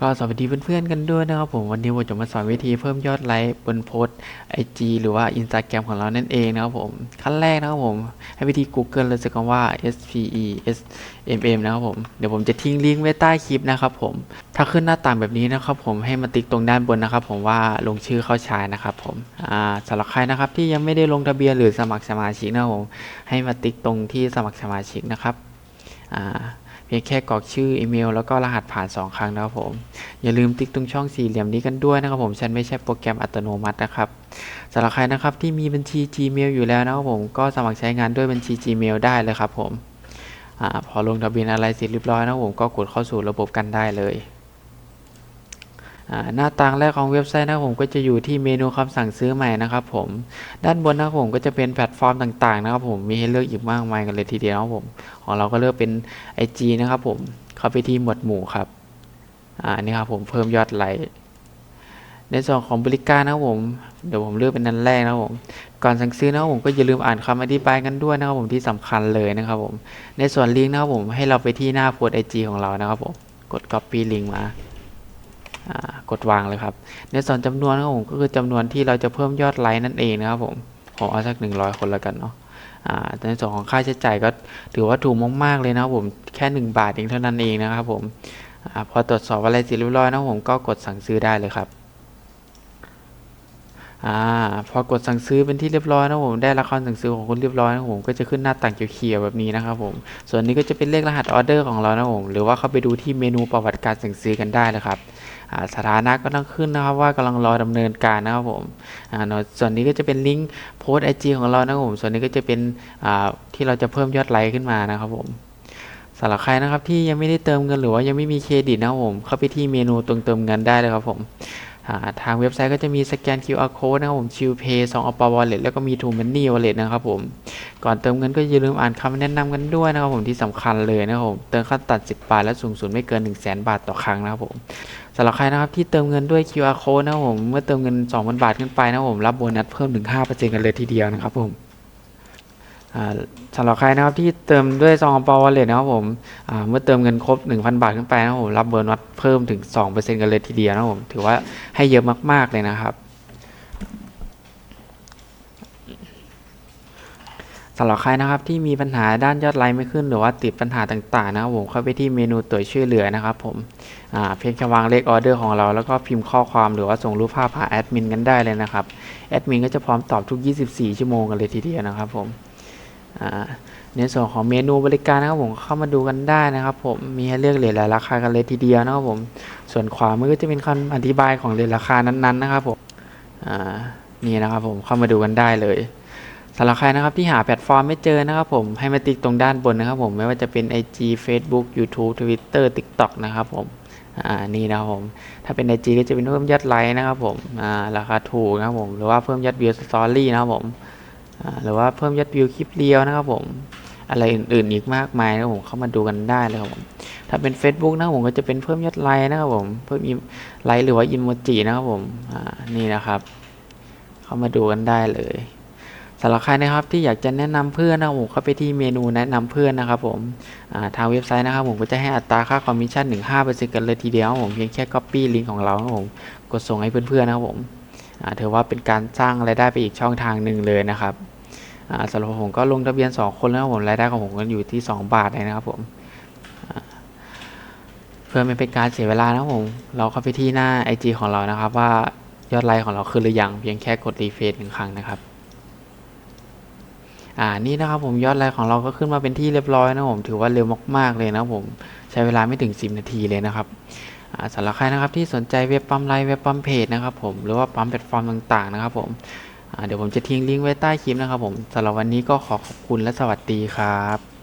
ก็สวัสดีเพื่อนๆกันด้วยนะครับผมวันนี้ผมจะมาสอนวิธีเพิ่มยอดไลค์บนโพสไอจีหรือว่า Instagram ของเรานั่นเองนะครับผมขั้นแรกนะครับผมให้วิธี Google เลยสักคำว่า S P E S M M นะครับผมเดี๋ยวผมจะทิ้งลิงก์ไว้ใต้คลิปนะครับผมถ้าขึ้นหน้าต่างแบบนี้นะครับผมให้มาติ๊กตรงด้านบนนะครับ ผมว่าลงชื่อเข้าใช้นะครับผมอ่าสำหรับใครนะครับที่ยังไม่ได้ลงทะเบียนหรือสมัครสมาชิกนะครับผมให้มาติ๊กตรงที่สมัครสมาชิกนะครับอ่า เพียงแค่กรอกชื่ออีเมลแล้วก็รหัสผ่าน 2 ครั้งนะครับผม อย่าลืมติ๊กตรงช่องสี่เหลี่ยมนี้กันด้วยนะครับผมฉันไม่ใช่โปรแกรมอัตโนมัตินะครับสำหรับใครนะครับที่มีบัญชี Gmail อยู่แล้วนะครับผมก็สมัครใช้งานด้วยบัญชี Gmail ได้เลยครับผมอพอลงทะเบียนอะไรเสร็จเรียบร้อยนะครับผมก็กดเข้าสู่ระบบกันได้เลย หน้าต่างแรกของเว็บไซต์นะผมก็จะอยู่ที่เมนูคำสั่งซื้อใหม่นะครับผมด้านบนนะผมก็จะเป็นแพลตฟอร์มต่างๆนะครับผมมีให้เลือกอีกมากมายกันเลยทีเดียวครับผมของเราก็เลือกเป็น IG นะครับผมเข้าไปที่หมวดหมู่ครับอ่านี่ครับผมเพิ่มยอดไลค์ในส่วนของบริการนะครับผมเดี๋ยวผมเลือกเป็นนันแรกนะครับผมก่อนสั่งซื้อนะครับผมก็อย่าลืมอ่านคำอธิบายกันด้วยนะครับผมที่สำคัญเลยนะครับผมในส่วนลิงก์นะครับผมให้เราไปที่หน้าโพสไอจีของเรานะครับผมกด copy ลิงก์มา กดวางเลยครับ ในส่วนจำนวนนะครับผมก็คือจำนวนที่เราจะเพิ่มยอดไลค์นั่นเองนะครับผมผมเอาสักหนึ่งร้อยคนแล้วกันเนาะอ่าในส่วนของค่าใช้จ่ายก็ถือว่าถูกมากๆเลยนะครับผมแค่หนึ่งบาทเองเท่านั้นเองนะครับผมอพอตรวจสอบอะไรเสร็จเรียบร้อยนะครับผมก็กดสั่งซื้อได้เลยครับอ่าพอกดสั่งซื้อเป็นที่เรียบร้อยนะครับผมได้ราคาสั่งซื้อของคุณเรียบร้อยนะครับผมก็จะขึ้นหน้าต่างเขียวๆแบบนี้นะครับผมส่วนนี้ก็จะเป็นเลขรหัสออเดอร์ของเรานะครับผมหรือว่าเข้าไปดูที่เมนูประวัติการสั่งซื้อกันได้เลยครับ สถานะก็ต้องขึ้นนะครับว่ากำลังรอดำเนินการนะครับผมส่วนนี้ก็จะเป็นลิงก์โพสไอจีของเรานะครับผม ส่วนนี้ก็จะเป็นที่เราจะเพิ่มยอดไลค์ขึ้นมานะครับผมสำหรับใครนะครับที่ยังไม่ได้เติมเงินหรือว่ายังไม่มีเครดิตนะครับผมเข้าไปที่เมนูตรงเติมเงินได้เลยครับผม ทางเว็บไซต์ก็จะมีสแกน QR code นะครับผมชิลเพย์สองอปวอลเล็ตแล้วก็มีทูมันนี่วอลเล็ตนะครับผมก่อนเติมเงินก็อย่าลืมอ่านคำแนะนำกันด้วยนะครับผมที่สำคัญเลยนะครับผมเติมขั้นตัด 10 บาทและสูงสุดไม่เกิน 1 0 0 0 0แบาทต่อครั้งนะครับผมสำหรับใครนะครับที่เติมเงินด้วย QR code นะครับผมเมื่อเติมเงิน 2,000 บาทขึ้นไปนะครับผมรับโบนัสเพิ่มถึง5%กันเลยทีเดียวนะครับผม สำหรับใครนะครับที่เติมด้วยซองปอวอลเล็ตนะครับผมเมื่อเติมเงินครบ 1,000 บาทขึ้นไปนะครับผมรับเบอร์นัดเพิ่มถึง 2%กันเลยทีเดียวนะครับผมถือว่าให้เยอะมาก ๆ เลยนะครับสำหรับใครนะครับที่มีปัญหาด้านยอดไลค์ไม่ขึ้นหรือว่าติดปัญหาต่างๆนะครับผมเข้าไปที่เมนูตัวช่วยเหลือนะครับผมเพียงแค่วางเลขออเดอร์ของเราแล้วก็พิมพ์ข้อความหรือว่าส่งรูปภาพหาแอดมินกันได้เลยนะครับแอดมินก็จะพร้อมตอบทุก 24 ชั่วโมงกันเลยทีเดียวนะครับผม ในส่วนของเมนูบริการนะครับผมเข้ามาดูกันได้นะครับผมมีให้เลือกเหรียญหลายราคากันเลยทีเดียวนะครับผมส่วนขวามือก็จะเป็นคำอธิบายของเหรียญราคานั้นๆนะครับผมนี่นะครับผมเข้ามาดูกันได้เลยสำหรับใครนะครับที่หาแพลตฟอร์มไม่เจอนะครับผมให้มาติ๊กตรงด้านบนนะครับผมไม่ว่าจะเป็น IG Facebook YouTube Twitter TikTok นะครับผมอ่านี่นะครับผมถ้าเป็น IG ก็จะเป็นเพิ่มยอดไลค์นะครับผมอ่าราคาถูกนะครับผมหรือว่าเพิ่มยอดวิวสตอรี่นะครับผม หรือว่าเพิ่มยอดวิวคลิปเรียวนะครับผมอะไรอื่นๆอีกมากมายนะครับผมเข้ามาดูกันได้เลยครับผมถ้าเป็น Facebook นะผมก็จะเป็นเพิ่มยอดไลค์นะครับผมเพิ่มไลค์หรือว่าอิโมจินะครับผมนี่นะครับ เข้ามาดูกันได้เลยสำหรับใครนะครับที่อยากจะแนะนำเพื่อนนะผมเข้าไปที่เมนูแนะนำเพื่อนนะครับผมาทางเว็บไซต์นะครับผมก็จะให้อัตราค่าคอมมิชชั่นถึง5%กันเลยทีเดียวผมเพียงแค่ Copy ลิงก์ของเราครับผมกดส่งให้เพื่อนๆนะครับผม ถือว่าเป็นการสร้างรายได้ไปอีกช่องทางหนึ่งเลยนะครับสำหรับผมก็ลงทะเบียน 2 คนแล้วผมรายได้ของผมก็อยู่ที่ 2 บาทเลยนะครับผมเพื่อไม่เป็นการเสียเวลานะผม เราเข้าไปที่หน้า IG ของเรานะครับ ว่ายอดไลค์ของเราขึ้นหรือยังเพียงแค่กดรีเฟรชหนึ่งครั้งนะครับอ่านี่นะครับผมยอดไลค์ของเราก็ขึ้นมาเป็นที่เรียบร้อยนะผมถือว่าเร็วมากๆเลยนะผมใช้เวลาไม่ถึง 10 นาทีเลยนะครับ สำหรับใครนะครับที่สนใจเว็บปั๊มไลน์เว็บปั๊มเพจนะครับผมหรือว่าปั๊มแพลตฟอร์มต่างๆนะครับผมเดี๋ยวผมจะทิ้งลิงก์ไว้ใต้คลิปนะครับผมสำหรับวันนี้ก็ขอขอบคุณและสวัสดีครับ